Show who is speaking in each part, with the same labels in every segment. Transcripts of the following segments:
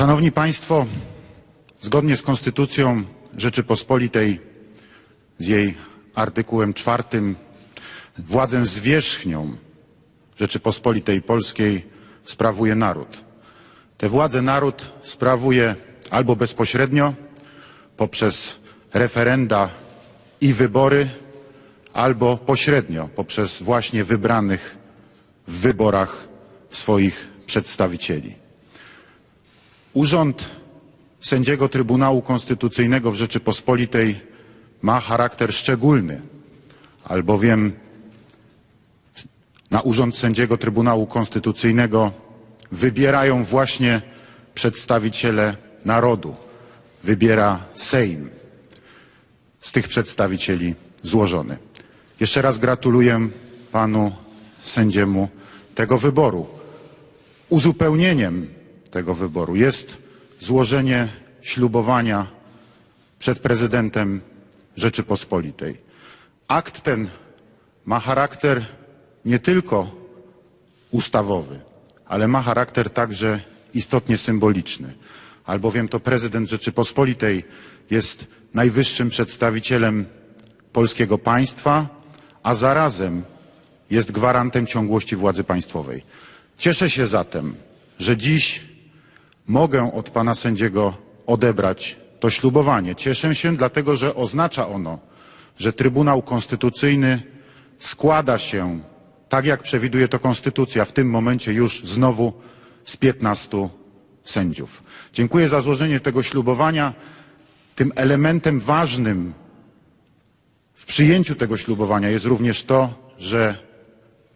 Speaker 1: Szanowni Państwo, zgodnie z Konstytucją Rzeczypospolitej, z jej artykułem czwartym, władzę zwierzchnią Rzeczypospolitej Polskiej sprawuje naród. Tę władzę naród sprawuje albo bezpośrednio poprzez referenda i wybory, albo pośrednio poprzez właśnie wybranych w wyborach swoich przedstawicieli. Urząd sędziego Trybunału Konstytucyjnego w Rzeczypospolitej ma charakter szczególny, albowiem na urząd sędziego Trybunału Konstytucyjnego wybierają właśnie przedstawiciele narodu. Wybiera Sejm z tych przedstawicieli złożony. Jeszcze raz gratuluję panu sędziemu tego wyboru. Uzupełnieniem tego wyboru jest złożenie ślubowania przed prezydentem Rzeczypospolitej. Akt ten ma charakter nie tylko ustawowy, ale ma charakter także istotnie symboliczny, albowiem to prezydent Rzeczypospolitej jest najwyższym przedstawicielem polskiego państwa, a zarazem jest gwarantem ciągłości władzy państwowej. Cieszę się zatem, że dziś mogę od pana sędziego odebrać to ślubowanie. Cieszę się dlatego, że oznacza ono, że Trybunał Konstytucyjny składa się, tak jak przewiduje to Konstytucja, w tym momencie już znowu z 15 sędziów. Dziękuję za złożenie tego ślubowania. Tym elementem ważnym w przyjęciu tego ślubowania jest również to, że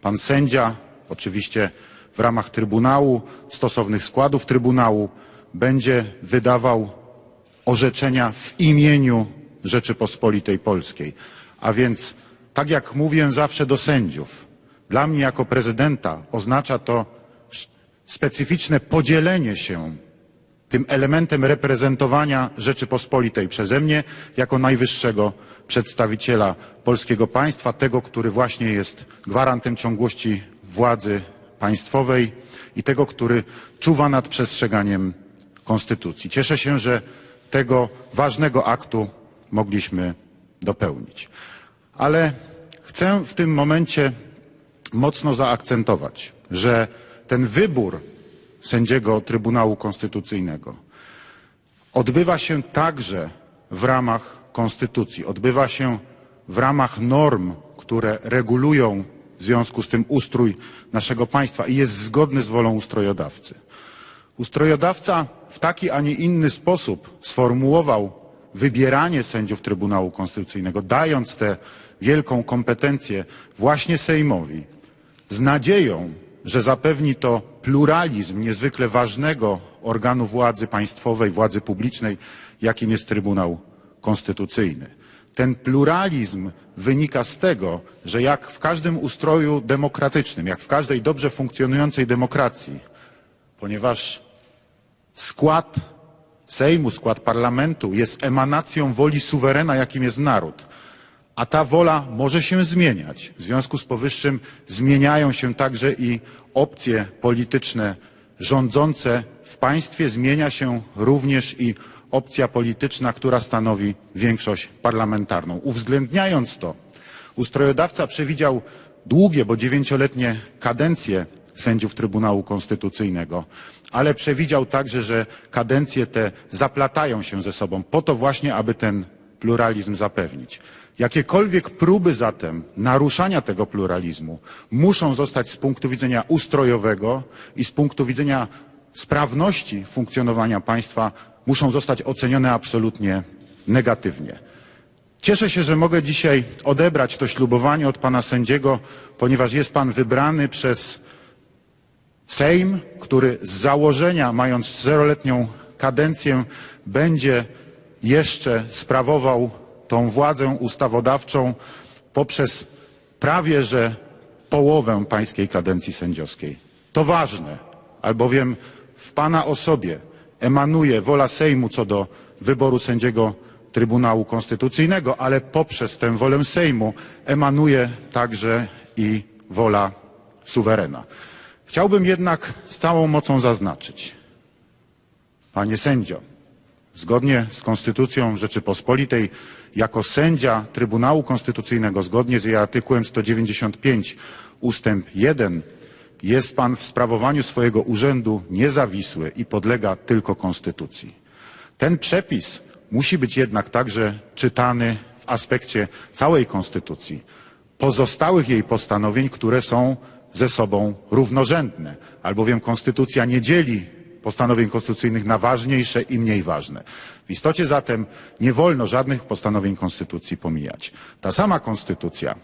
Speaker 1: pan sędzia, oczywiście w ramach Trybunału, stosownych składów Trybunału, będzie wydawał orzeczenia w imieniu Rzeczypospolitej Polskiej. A więc, tak jak mówiłem zawsze do sędziów, dla mnie jako prezydenta oznacza to specyficzne podzielenie się tym elementem reprezentowania Rzeczypospolitej przeze mnie jako najwyższego przedstawiciela polskiego państwa, tego, który właśnie jest gwarantem ciągłości władzy państwowej i tego, który czuwa nad przestrzeganiem Konstytucji. Cieszę się, że tego ważnego aktu mogliśmy dopełnić. Ale chcę w tym momencie mocno zaakcentować, że ten wybór sędziego Trybunału Konstytucyjnego odbywa się także w ramach Konstytucji, odbywa się w ramach norm, które regulują w związku z tym ustrój naszego państwa i jest zgodny z wolą ustrojodawcy. Ustrojodawca w taki, a nie inny sposób sformułował wybieranie sędziów Trybunału Konstytucyjnego, dając tę wielką kompetencję właśnie Sejmowi, z nadzieją, że zapewni to pluralizm niezwykle ważnego organu władzy państwowej, władzy publicznej, jakim jest Trybunał Konstytucyjny. Ten pluralizm wynika z tego, że jak w każdym ustroju demokratycznym, jak w każdej dobrze funkcjonującej demokracji, ponieważ skład Sejmu, skład parlamentu jest emanacją woli suwerena, jakim jest naród, a ta wola może się zmieniać. W związku z powyższym zmieniają się także i opcje polityczne rządzące w państwie, zmienia się również i opcja polityczna, która stanowi większość parlamentarną. Uwzględniając to, ustrojodawca przewidział długie, bo dziewięcioletnie kadencje sędziów Trybunału Konstytucyjnego, ale przewidział także, że kadencje te zaplatają się ze sobą po to właśnie, aby ten pluralizm zapewnić. Jakiekolwiek próby zatem naruszania tego pluralizmu muszą zostać z punktu widzenia ustrojowego i z punktu widzenia sprawności funkcjonowania państwa muszą zostać ocenione absolutnie negatywnie. Cieszę się, że mogę dzisiaj odebrać to ślubowanie od pana sędziego, ponieważ jest pan wybrany przez Sejm, który z założenia, mając zeroletnią kadencję, będzie jeszcze sprawował tą władzę ustawodawczą poprzez prawie że połowę pańskiej kadencji sędziowskiej. To ważne, albowiem w pana osobie emanuje wola Sejmu co do wyboru sędziego Trybunału Konstytucyjnego, ale poprzez tę wolę Sejmu emanuje także i wola suwerena. Chciałbym jednak z całą mocą zaznaczyć, Panie sędzio, zgodnie z Konstytucją Rzeczypospolitej, jako sędzia Trybunału Konstytucyjnego, zgodnie z jej artykułem 195 ustęp 1, jest Pan w sprawowaniu swojego urzędu niezawisły i podlega tylko Konstytucji. Ten przepis musi być jednak także czytany w aspekcie całej Konstytucji, pozostałych jej postanowień, które są ze sobą równorzędne, albowiem Konstytucja nie dzieli postanowień konstytucyjnych na ważniejsze i mniej ważne. W istocie zatem nie wolno żadnych postanowień Konstytucji pomijać. Ta sama Konstytucja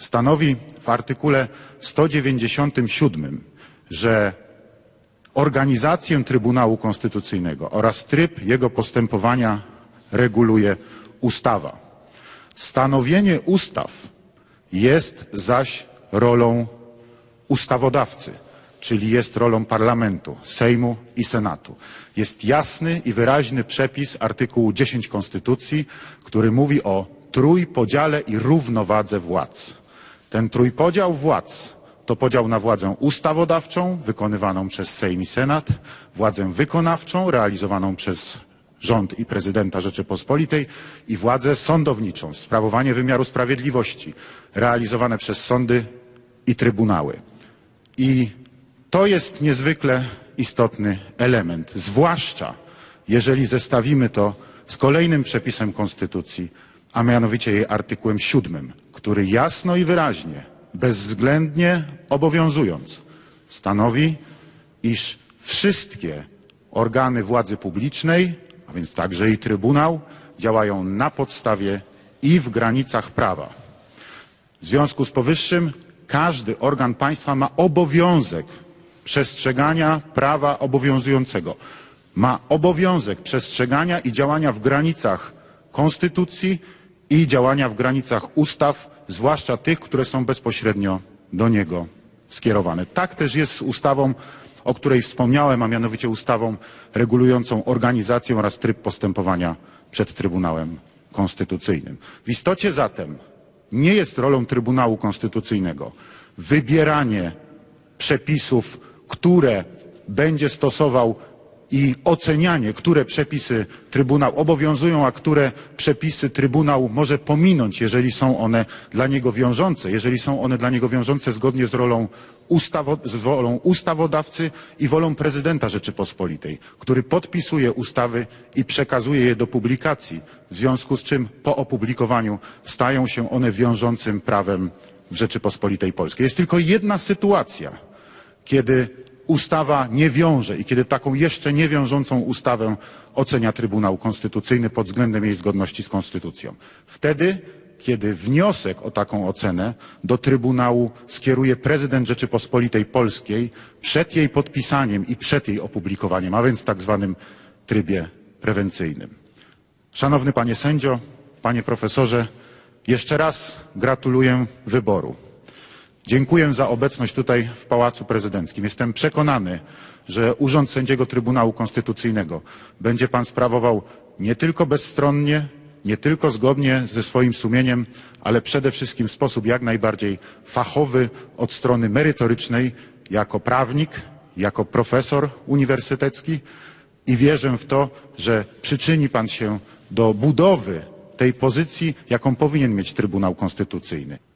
Speaker 1: stanowi w artykule 197, że organizację Trybunału Konstytucyjnego oraz tryb jego postępowania reguluje ustawa. Stanowienie ustaw jest zaś rolą ustawodawcy, czyli jest rolą parlamentu, Sejmu i Senatu. Jest jasny i wyraźny przepis artykułu 10 Konstytucji, który mówi o trójpodziale i równowadze władz. Ten trójpodział władz to podział na władzę ustawodawczą, wykonywaną przez Sejm i Senat, władzę wykonawczą, realizowaną przez rząd i prezydenta Rzeczypospolitej i władzę sądowniczą, sprawowanie wymiaru sprawiedliwości, realizowane przez sądy i trybunały. I to jest niezwykle istotny element, zwłaszcza jeżeli zestawimy to z kolejnym przepisem Konstytucji, a mianowicie jej artykułem 7, który jasno i wyraźnie, bezwzględnie obowiązując, stanowi, iż wszystkie organy władzy publicznej, a więc także i Trybunał, działają na podstawie i w granicach prawa. W związku z powyższym każdy organ państwa ma obowiązek przestrzegania prawa obowiązującego. Ma obowiązek przestrzegania i działania w granicach konstytucji i działania w granicach ustaw, zwłaszcza tych, które są bezpośrednio do niego skierowane. Tak też jest z ustawą, o której wspomniałem, a mianowicie ustawą regulującą organizację oraz tryb postępowania przed Trybunałem Konstytucyjnym. W istocie zatem nie jest rolą Trybunału Konstytucyjnego wybieranie przepisów, które będzie stosował i ocenianie, które przepisy Trybunał obowiązują, a które przepisy Trybunał może pominąć, jeżeli są one dla niego wiążące, jeżeli są one dla niego wiążące zgodnie z rolą, ustawo, z wolą ustawodawcy i wolą prezydenta Rzeczypospolitej, który podpisuje ustawy i przekazuje je do publikacji, w związku z czym po opublikowaniu stają się one wiążącym prawem w Rzeczypospolitej Polskiej. Jest tylko jedna sytuacja, kiedy ustawa nie wiąże i kiedy taką jeszcze nie wiążącą ustawę ocenia Trybunał Konstytucyjny pod względem jej zgodności z Konstytucją. Wtedy, kiedy wniosek o taką ocenę do Trybunału skieruje prezydent Rzeczypospolitej Polskiej przed jej podpisaniem i przed jej opublikowaniem, a więc w tak zwanym trybie prewencyjnym. Szanowny panie sędzio, panie profesorze, jeszcze raz gratuluję wyboru. Dziękuję za obecność tutaj w Pałacu Prezydenckim. Jestem przekonany, że Urząd Sędziego Trybunału Konstytucyjnego będzie Pan sprawował nie tylko bezstronnie, nie tylko zgodnie ze swoim sumieniem, ale przede wszystkim w sposób jak najbardziej fachowy od strony merytorycznej, jako prawnik, jako profesor uniwersytecki i wierzę w to, że przyczyni Pan się do budowy tej pozycji, jaką powinien mieć Trybunał Konstytucyjny.